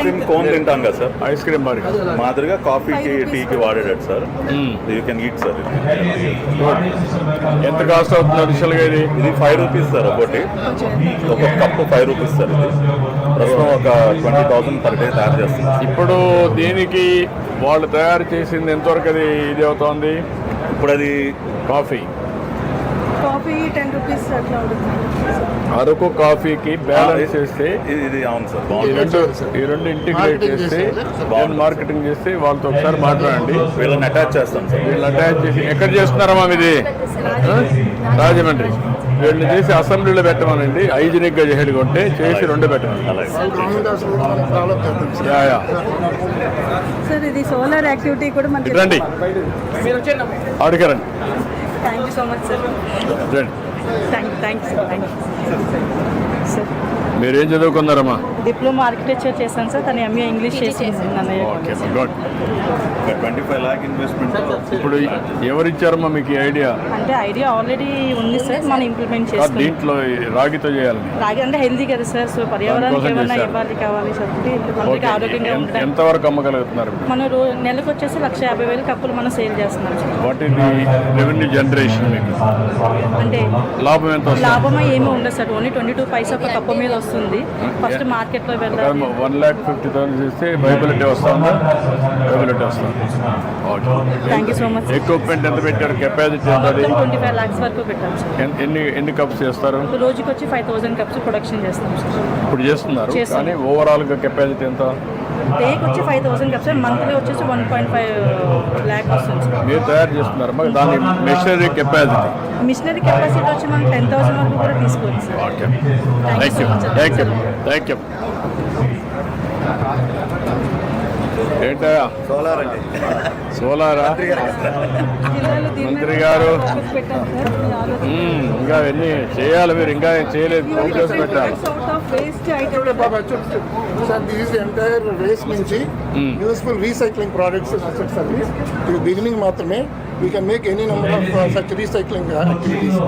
Cream cone తింటాం కదా sir. Ice cream మరి. మాదిరిగా కాఫీకి టీకి వాడేటట్టు sir. You can eat sir ఎంత కాస్ట్ అవుతుంది అడిషనల్గా ఇది? ఇది ఫైవ్ రూపీస్ సార్ ఒకటి ఒక కప్పు ఫైవ్ రూపీస్ సార్ ఇది. ప్రస్తుతం ఒక ట్వంటీ థౌసండ్ పర్ డే తయారు చేస్తున్నాం ఇప్పుడు దీనికి వాళ్ళు తయారు చేసింది ఎంతవరకు అది ఇది అవుతోంది? ఇప్పుడు అది కాఫీ. కాఫీ టెన్ రూపీస్ అట్లా ఉంటుంది. అరకు కాఫీకి బ్యాలెన్స్ చేస్తే ఇది- అవును సార్ ఈ రెండు ఈ రెండు ఇంటిగ్రేట్ చేస్తే బాగుంది మార్కెటింగ్ చేస్తే వాళ్ళతో ఒకసారి మాట్లాడండి. వీళ్ళని అటాచ్ చేస్తాం సార్. వీళ్ళు అటాచ్ చేసి ఎక్కడ చేస్తున్నారమ్మా ఇది? రాజమండ్రి. వీళ్ళు చేసి అసెంబ్లీలో పెట్టమనండి. హైజీనిక్గా చేసేది కొంటే చేసి రెండు పెట్టమని సార్ ఇది సోలార్ యాక్టివిటీ కూడా రండి. అడిగారండి thank you so much sir రండి thank thank sir thank sir మీరు ఏం చదువుకున్నారమ్మా? డిప్లొమా ఆర్కిటెక్చర్ చేశాను సార్. తను ఎంఏ ఇంగ్లీష్ చేసింది ఇప్పుడు ఎవరిచ్చారమ్మా మీకు ఐడియా అంటే ఐడియా ఆల్రెడీ ఉంది సార్. మనం ఇంప్లిమెంట్ చేసుకుంటాం దీంట్లో రాగితో చేయాలని. రాగి అంటే హెల్దీ కదా సార్. సో పర్యావరణానికి చేశారు. ఇవ్వాలి కావాలి చెప్పి ఆరోగ్యంగా ఎంత- ఉంటాం ఎంతవరకు అమ్మగలుగుతున్నారు? మనం నెలకు వచ్చేసి లక్ష యాభై వేలు కప్పులు మనం సేల్ చేస్తున్నాం సార్. వాట్ ఇది రెవెన్యూ జనరేషన్ మీకు? అంటే లాభం ఎంత లాభమా ఏమీ ఉండదు sir. Only twenty two paisa ఒక కప్పు మీద వస్తుంది. ఫస్ట్ మార్కెట్లో వెళ్ళాలి. వన్ ల్యాక్ ఫిఫ్టీ థౌసండ్ చేస్తే వైబిలిటీ వస్తుందా వైబిలిటీ వస్తుంది thank you so much equipment ఎంత పెట్టారు? కెపాసిటీ ఎంత ట్వంటీ ఫైవ్ ల్యాక్స్ వరకు పెట్టాం సార్ ఎన్ని ఎన్ని కప్స్ చేస్తారు? రోజుకి వచ్చి ఫైవ్ థౌసండ్ కప్స్ ప్రొడక్షన్ చేస్తాం సార్ ఇప్పుడు చేస్తున్నారు. చేస్తున్నాం. కానీ ఓవరాల్గా కెపాసిటీ ఎంత? డేకి వచ్చి ఫైవ్ థౌసండ్ కప్స్ మంత్లీ వచ్చేసి వన్ పాయింట్ ఫైవ్ ల్యాక్ వస్తుంది. సార్ మీరు తయారు చేస్తున్నారు దాని మెషినరీ కెపాసిటీ మిషనరీ కెపాసిటీ వచ్చి మనం టెన్ థౌసండ్ వరకు కూడా తీసుకోవచ్చు. Sir okay thank you thank you thank you ఏంటయ్యా సోలార్? అండి సోలారా మంత్రి గారు. ఇంకా అవన్నీ చేయాలి మీరు ఇంకా ఏం చేయలేదు. ఫోకస్ పెట్టాలి. ఎంటైర్ వేస్ట్ నుంచి యూస్ఫుల్ రీసైక్లింగ్ ప్రోడక్ట్స్ సర్వీస్ ఇది బిగినింగ్ మాత్రమే. We can make any number of such recycling activities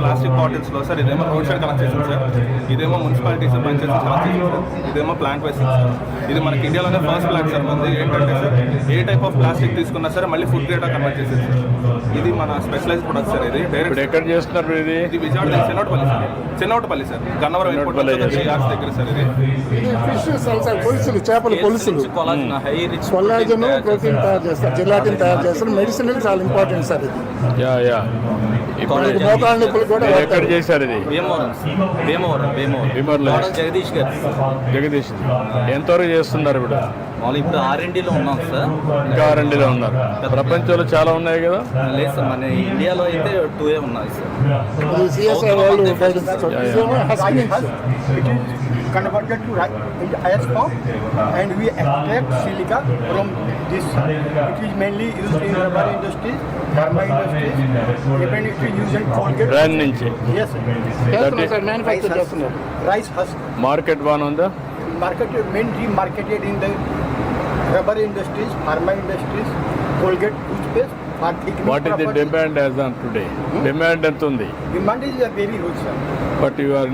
plastic బాటిల్స్లో sir ఇదేమో రోడ్ సైడ్ కలెక్ట్ చేసాం సార్. ఇదేమో మున్సిపాలిటీస్ పంచాయతీ కలెక్ట్ చేసాం సార్. ఇదేమో ప్లాంట్ వేసింగ్ సార్ ఇది మనకి ఇండియాలోనే ఫస్ట్ ప్లాంట్ సార్ మనది. ఏంటంటే సార్ ఏ టైప్ ఆఫ్ ప్లాస్టిక్ తీసుకున్నా సరే మళ్ళీ ఫుడ్ గ్రేడ్ కన్వర్ట్ చేసేది సార్. ఇది మన స్పెషలైజ్ ప్రొడక్ట్ సార్ ఇది. ఇప్పుడు డైరెక్ట్ ఎక్కడ చేస్తున్నారు ఇది? ఇది Vijayawada Chennotapalli sir. Chennotapalli sir. Gannavaram airport దగ్గర సార్ ఇది. ఫిష్ పొలుసులు చేపల పొలుసులు. రిచ్ కొల్లాజన్ ప్రోటీన్ తయారు చేస్తారు జిలాటిన్ తయారు చేస్తారు. మెడిసిన్ చాలా ఇంపార్టెంట్ సార్ ఇది. Yeah yeah. ఎక్కడ. చేశారు ఇది. భీమవరం. భీమవరం జగదీష్ గారు. జగదీష్. ఎంతవరకు చేస్తున్నారు ఇప్పుడు? వాళ్ళు ఇప్పుడు ఆర్ఎండిలో ఉన్నాం సార్. ఇంకా రెండులో ఉన్నారు. ప్రపంచంలో చాలా ఉన్నాయి కదా? లేదు సార్ మన ఇండియాలో అయితే టూ ఏ ఉన్నాయి sir. Converted to ice form and we extract silica from this. It is mainly used in rubber industries, pharma industries, even it is used in Colgate. Brand నుంచి Yes, sir. rice manufacture husk. చేస్తున్నారు Rice husk market marketed mainly marketed in the rubber industries, pharma industries, Colgate toothpaste what is the demand as on today demand ఎంత ఉంది? But you are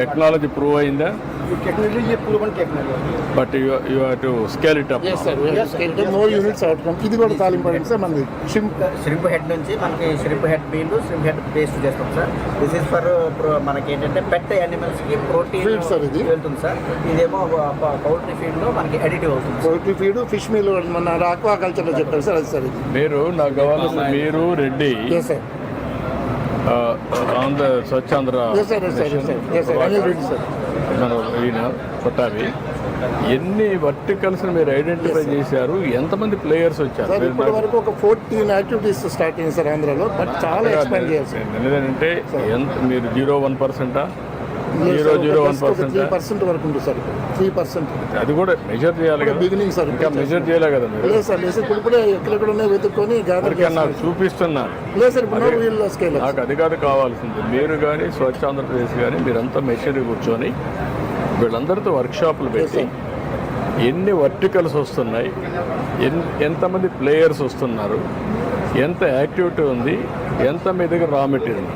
technology prove అయిందా? Is a proven technology. But you you have to scale it up yes sir more units outcome ఇది కూడా చాలా important sir మనది. Shrimp shrimp head నుంచి మనకి shrimp head meal shrimp head paste చేస్తాం sir. This is for మనకి ఏంటంటే pet యానిమల్స్కి ప్రోటీన్ Feed, sir, ఇది. వెళ్తుంది సార్. ఇదేమో పౌల్ట్రీ ఫీడ్లో మనకి ఎడిటివ్ అవుతుంది పౌల్ట్రీ ఫీడ్ ఫిష్ మీల్ మన ఆక్వా కల్చర్లో చెప్పారు సార్ అది సార్ ఇది. మీరు నాకు కావాల్సిన మీరు రెడ్డి ఎస్ సార్ ఆంధ్ర స్వచ్ఛాంధ్ర మన ఈయన కొట్టావి ఎన్ని వర్టికల్స్ మీరు ఐడెంటిఫై చేశారు? ఎంతమంది ప్లేయర్స్ వచ్చారు? ఇప్పటి వరకు ఒక ఫోర్టీన్ యాక్టివిటీస్ స్టార్ట్ అయింది సార్ ఆంధ్రాలో బట్ చాలా ఎక్స్పాండ్ చేయాలి ఎందుకంటే ఎంత మీరు zero one పర్సెంటా zero zero one percent three percent వరకు ఉంటుంది సార్ త్రీ పర్సెంట్ అది కూడా మెజర్ చేయాలి కదా. బిగినింగ్ సార్ ఇంకా మెజర్ చేయలే కదా మీరు? లేదు సార్ లేదు సార్ ఇప్పుడు వెతుక్కొని గ్యాదర్ నాకు చూపిస్తున్నారు లేదు సార్ ఇప్పుడు వీళ్ళు స్కేల్ నాకు అది కాదు కావాల్సింది. మీరు కానీ స్వచ్ఛ ఆంధ్రప్రదేశ్ కానీ మీరంతా మెషినరీ కూర్చొని వీళ్ళందరితో వర్క్షాపులు పెట్టి ఎన్ని వర్టికల్స్ వస్తున్నాయి ఎన్ ఎంతమంది ప్లేయర్స్ వస్తున్నారు ఎంత యాక్టివిటీ ఉంది ఎంత మీ దగ్గర రా మెటీరియల్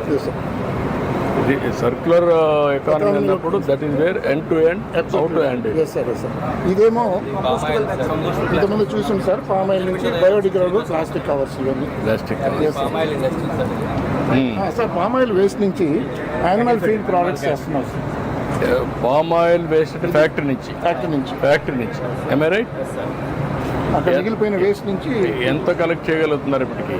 సర్క్యులర్ ఎకానమీ అన్నప్పుడు that is where end to end out to end yes sir yes sir ఇదేమో ఇంతకుముందు చూసాం సార్ పామ్ ఆయిల్ నుంచి బయోడిగ్రేడబుల్ ప్లాస్టిక్ కవర్స్ ఇవన్నీ. Plastic yes sir sir palm oil waste నుంచి యానిమల్ ఫీడ్ ప్రోడక్ట్స్ చేస్తున్నారు sir palm oil waste factory నుంచి. Factory నుంచి. Factory నుంచి. ఎంఐ రైట్ మిగిలిపోయిన వేస్ట్ నుంచి ఎంత కలెక్ట్ చేయగలుగుతున్నారు ఇప్పటికి?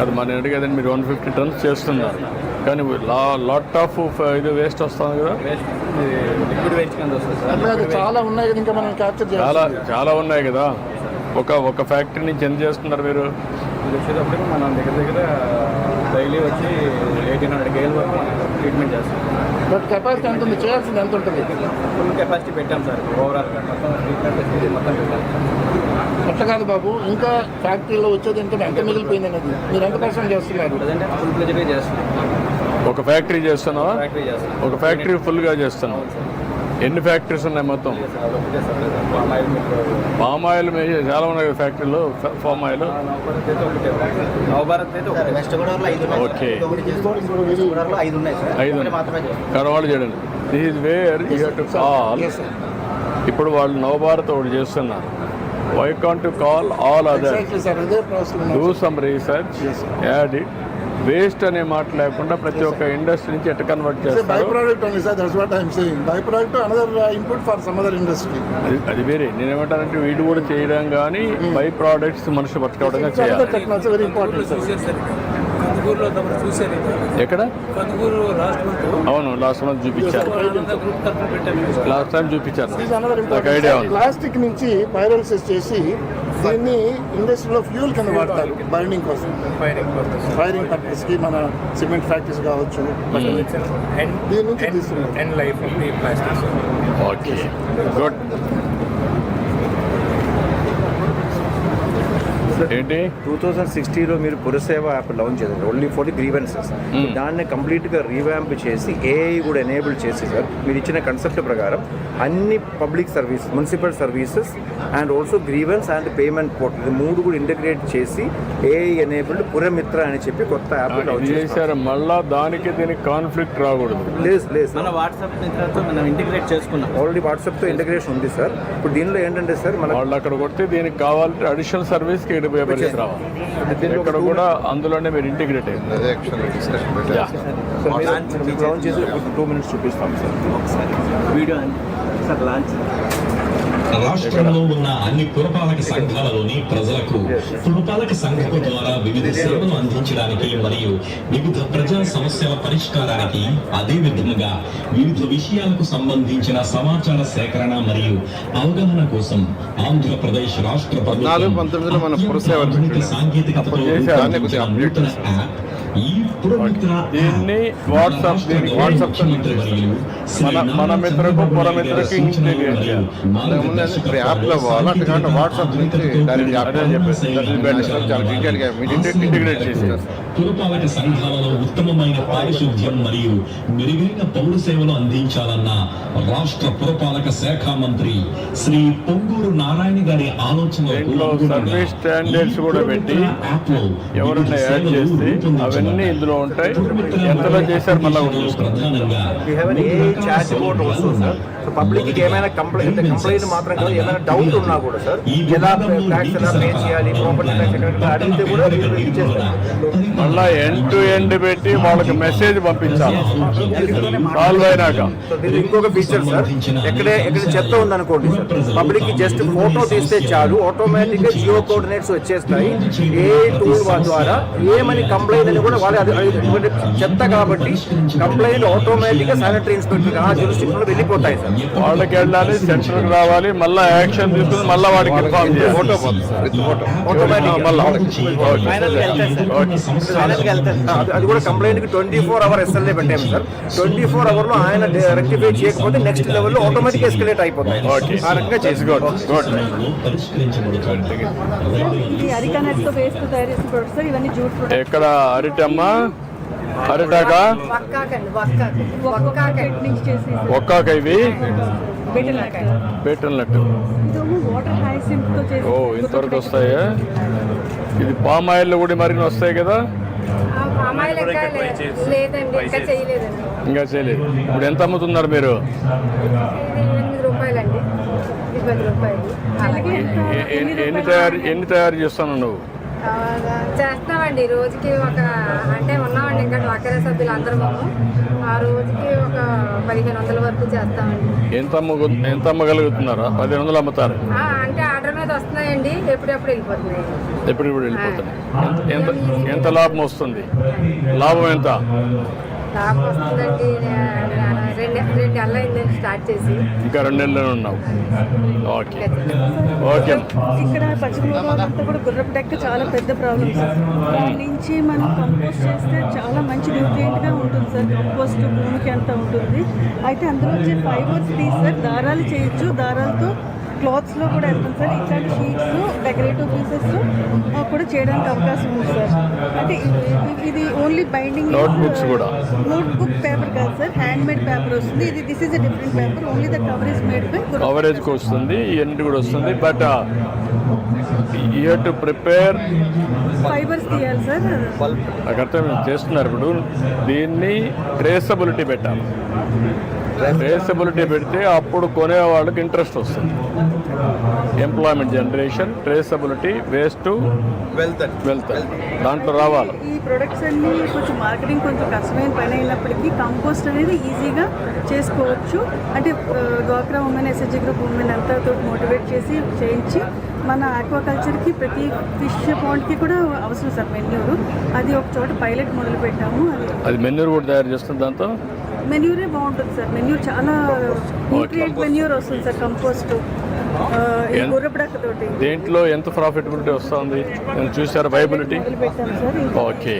అది మన ఇంటికి కదండి మీరు వన్ ఫిఫ్టీ టన్స్ చేస్తున్నారు. కానీ లా లాట్ ఆఫ్ ఇది వేస్ట్ వస్తుంది కదా? చాలా ఉన్నాయి కదా ఇంకా మనం క్యాప్చర్ చాలా చాలా ఉన్నాయి కదా? ఒక ఒక ఫ్యాక్టరీ నుంచి ఎంత చేస్తున్నారు మీరు? ఇది వచ్చేటప్పటికి మనం దగ్గర దగ్గర డైలీ వచ్చి ఎయిటీన్ హండ్రెడ్ కేఎల్ వరకు ట్రీట్మెంట్ చేస్తాం బట్ కెపాసిటీ ఎంత ఉంది? చేయాల్సింది ఎంత ఉంటుంది? ఫుల్ కెపాసిటీ పెట్టాం సార్. ఓవరాల్గా మొత్తం ట్రీట్మెంట్ మొత్తం పెట్టాం. అట్లా కాదు బాబు ఇంకా ఫ్యాక్టరీలో వచ్చేది ఎంత ఎంత మిగిలిపోయింది అనేది. మీరు ఎంత పర్సెంట్ చేస్తున్నారు? ప్రజెంట్ ఫుల్ ప్లెజర్గా చేస్తున్నాం. ఒక ఫ్యాక్టరీ చేస్తున్నావా? ఫ్యాక్టరీ చేస్తున్నాం. ఒక ఫ్యాక్టరీ ఫుల్గా చేస్తున్నావు ఎన్ని ఫ్యాక్టరీస్ ఉన్నాయి మొత్తం? పామ్ ఆయిల్ పామ్ చాలా ఉన్నాయి ఫ్యాక్టరీలో ఫామ్ ఆయిల్? ఓకే. ఐదు కడవాళ్ళు చేయడండి this is where you to call Yes, sir. ఇప్పుడు వాళ్ళు నవభారత్ ఒకటి చేస్తున్నారు. Why can't to call all other do some research add it waste అనే మాట లేకుండా ప్రతి ఒక్క ఇండస్ట్రీ నుంచి ఎట్ట కన్వర్ట్ బై చేస్తారు? Product only sir that's what I'm saying by product another input for some other industry అది అది వేరే. నేనేమంటానంటే వీడు కూడా చేయడం కానీ బై ప్రోడక్ట్స్ మనుషులు బతకవడంగా చేయాలి. టెక్నాలజీ వెరీ ఇంపార్టెంట్ సార్ కందుకూరులో తమరు చూశారు. ఎక్కడ? కందుకూరు లాస్ట్ మంత్ అవును లాస్ట్ మంత్ చూపించారు. లాస్ట్ టైం చూపించారు. నాకు ఐడియా ఉంది. ప్లాస్టిక్ నుంచి పైరోలిసిస్ చేసి దీన్ని ఇండస్ట్రీలో ఫ్యూల్ కింద వాడతారు బర్నింగ్ కోసం. ఫైరింగ్ పర్పస్ ఫైరింగ్ పర్పస్కి మన సిమెంట్ ఫ్యాక్టరీస్ కావచ్చు అండ్ దీని నుంచి తీసుకున్నారు and life of the plastics okay good ఏంటి? టూ థౌజండ్ సిక్స్టీలో మీరు పురసేవ యాప్ లాంచ్ చేశారు. Only for the grievances. దాన్ని కంప్లీట్గా రీవ్యాంప్ చేసి ఏఐ కూడా ఎనేబుల్ చేసి సార్ మీరు ఇచ్చిన కన్సెప్ట్ ప్రకారం అన్ని public service municipal services and also grievance and payment portal ఇది మూడు కూడా ఇంటిగ్రేట్ చేసి ఏఐ ఎనేబుల్డ్ పురమిత్ర అని చెప్పి కొత్త యాప్ లాంచ్ చేశారు. మళ్ళా దానికి దీనికి కాన్ఫ్లిక్ట్ రాకూడదు. లేదు లేదు. మన వాట్సాప్ మనం ఇంటిగ్రేట్ చేసుకున్నాం. ఆల్రెడీ వాట్సాప్తో ఇంటిగ్రేషన్ ఉంది సార్. ఇప్పుడు దీనిలో ఏంటంటే సార్ మన వాళ్ళు అక్కడ కొడితే దీనికి కావాలంటే అడిషనల్ సర్వీస్కి ఇక్కడ పరిస్థితి రావాలి. ఇక్కడ కూడా అందులోనే మీరు ఇంటిగ్రేట్ మినిట్స్ చూపిస్తాం సార్ వీడియో సార్ లాంచ్ రాష్ట్రంలో ఉన్న అన్ని పురపాలక సంఘాలలోని ప్రజలకు పురపాలక సంఘం ద్వారా వివిధ సేవలు అందించడానికి మరియు వివిధ ప్రజా సమస్యల పరిష్కారానికి అదే విధముగా వివిధ విషయాలకు సంబంధించిన సమాచార సేకరణ మరియు అవగాహన కోసం ఆంధ్రప్రదేశ్ రాష్ట్ర ప్రభుత్వం సాంకేతికతతో నూతన యాప్ ఈ దీన్ని వాట్సాప్ దీనికి వాట్సాప్. మన మన మిత్రకు పురమిత్రకి ఇంటిగ్రేట్ చేయాలి యాప్లో అలాంటి వాట్సాప్ నుంచి. చాలా చేసి పురపాలక సంఘాలలో ఉత్తమమైన పారిశుద్ధ్యం మరియు మెరుగైన పౌర సేవలు అందించాలన్న రాష్ట్ర పురపాలక శాఖ మంత్రి శ్రీ పొంగూరు నారాయణ గారి సర్వీస్ స్టాండర్డ్స్ కూడా పెట్టి వివిధ యాడ్ చేస్తే. అవన్నీ ఇందులో ఉంటాయి. పురమిత్ర ఎంతలో చేశారు మళ్ళీ కూడా చూస్తాం. సో పబ్లిక్ ఏమైనా కంప్లైంట్ కంప్లైంట్ మాత్రం కాదు ఏమైనా డౌట్ ఉన్నా కూడా సార్ ఎలా ట్యాక్స్ ఎలా పే చేయాలి ప్రాపర్టీ ట్యాక్స్ ఎక్కడ అడిగితే కూడా మళ్ళా ఎండ్ టు ఎండ్ పెట్టి వాళ్ళకి మెసేజ్ పంపించాలి. సాల్వ్ అయినాక. సో దీనికి ఇంకొక ఫీచర్ సార్ ఎక్కడే ఎక్కడ చెత్త ఉందనుకోండి సార్ పబ్లిక్ జస్ట్ ఫోటో తీస్తే చాలు ఆటోమేటిక్గా జియో కోఆర్డినేట్స్ వచ్చేస్తాయి ఏ టూల్ ద్వారా ఏమని కంప్లైంట్ అని కూడా వాళ్ళు ఎందుకంటే చెత్త కాబట్టి కంప్లైంట్ ఆటోమేటిక్గా శానిటరీ ఇన్స్పెక్టర్ ఆ జ్యూరిస్టిక్షన్లో వెళ్ళిపోతాయి సార్. వాళ్ళకి వెళ్ళాలి సెంటర్కి రావాలి మళ్ళీ యాక్షన్ తీసుకుని మళ్ళీ వాడికి ఇన్ఫార్మ్ చేయాలి. ఆ, అది- కూడా కంప్లైంట్కి ట్వంటీ ఫోర్ అవర్ ఎస్ఎల్ఏ పెట్టాము సార్. ట్వంటీ ఫోర్ అవర్లో ఆయన రెక్టిఫై చేయకపోతే నెక్స్ట్ లెవెల్లో ఆటోమేటిక్ ఎస్కలేట్ అయిపోతాయి ఆ రకంగా ప్రొడక్ట్స్ ఎక్కడ అరిటమ్మా అరిటాక? ఒక్కాక ఇవి? ఓ ఇంతవరకు వస్తాయా? ఇది పామ్ ఆయిల్ కూడా మరిన్ని వస్తాయి కదా? ఇంకా చేయలేదు. ఇప్పుడు ఎంత అమ్ముతున్నారు మీరు? ఎన్ని తయారు ఎన్ని తయారు చేస్తున్నావు నువ్వు ఆ, చేస్తున్నామండి రోజుకి ఒక అంటే ఉన్నామండి ఇంకా డ్వాకరా సభ్యులు అందరూ ఆ రోజుకి ఒక పదిహేను వందల వరకు చేస్తామండి. ఎంత ఎంత అమ్మగలుగుతున్నారా పదిహేను వందలు అమ్ముతారు. అంటే ఆర్డర్ మీద వస్తున్నాయండి. ఎప్పుడెప్పుడు వెళ్ళిపోతున్నాయి. ఎప్పుడు ఇప్పుడు వెళ్ళిపోతున్నాయి ఎంత లాభం వస్తుంది? లాభం ఎంత? లాభం వస్తుందండి. రెండు నెలలు అయిందండి స్టార్ట్ చేసి. ఇంకా రెండు నెలలు ఉన్నావు. ఓకే ఓకే ఇక్కడ పశ్చిమ గోదావరి అంతా కూడా గుర్రపు డెక్క చాలా పెద్ద ప్రాబ్లం సార్ దాని నుంచి మనం కంపోస్ట్ చేస్తే చాలా మంచి న్యూట్రియంట్గా ఉంటుంది సార్ కంపోస్ట్ భూమికి అంతా ఉంటుంది. అయితే అందులో వచ్చే ఫైబర్స్ తీసి సార్ దారాలు చేయొచ్చు. దారాలతో క్లాత్స్లో కూడా వెళ్తుంది సార్ ఇట్లాంటి షీట్స్ డెకరేటివ్ పీసెస్ కూడా చేయడానికి అవకాశం ఉంది సార్ అంటే ఇది- ఓన్లీ బైండింగ్ Notebooks కూడా. నోట్ బుక్ పేపర్ కాదు సార్ హ్యాండ్ మేడ్ పేపర్ వస్తుంది. ఇది this is a different paper only the cover is made by కవరేజ్కి వస్తుంది ఇవన్నీ కూడా వస్తుంది but you to prepare fibres తీయాలి సార్ నాకు అర్థం చేస్తున్నారు ఇప్పుడు. దీన్ని ట్రేసబిలిటీ పెట్టాలి. ట్రేసబిలిటీ పెడితే అప్పుడు కొనే వాళ్ళకి ఇంట్రెస్ట్ వస్తుంది. Employment generation traceability waste wealth wealth దాంట్లో రావాలి. ఈ ప్రొడక్ట్స్ అన్ని కొంచెం మార్కెటింగ్ కొంచెం కష్టమైన పని అయినప్పటికీ కంపోస్ట్ అనేది ఈజీగా చేసుకోవచ్చు. అంటే ఆ, డ్వాక్రా ఉమెన్ ఎస్ఎస్జి గ్రూప్ ఉమెన్ అంతా తోటి మోటివేట్ చేసి చేయించి మన ఆక్వాకల్చర్కి ప్రతి ఫిష్ పాండ్కి కూడా అవసరం సార్ మెన్యూరు. అది ఒక చోట పైలట్ మొదలు పెట్టాము. అది అది మెన్యూర్ కూడా తయారు చేస్తుంది దాంతో? మెన్యూరే బాగుంటుంది సార్. మెన్యూర్ చాలా న్యూట్రియంట్ మెన్యూర్ వస్తుంది సార్ కంపోస్ట్ దేంట్లో ఎంత ప్రాఫిటబిలిటీ వస్తుంది? నేను చూసారు వైబిలిటీ ఓకే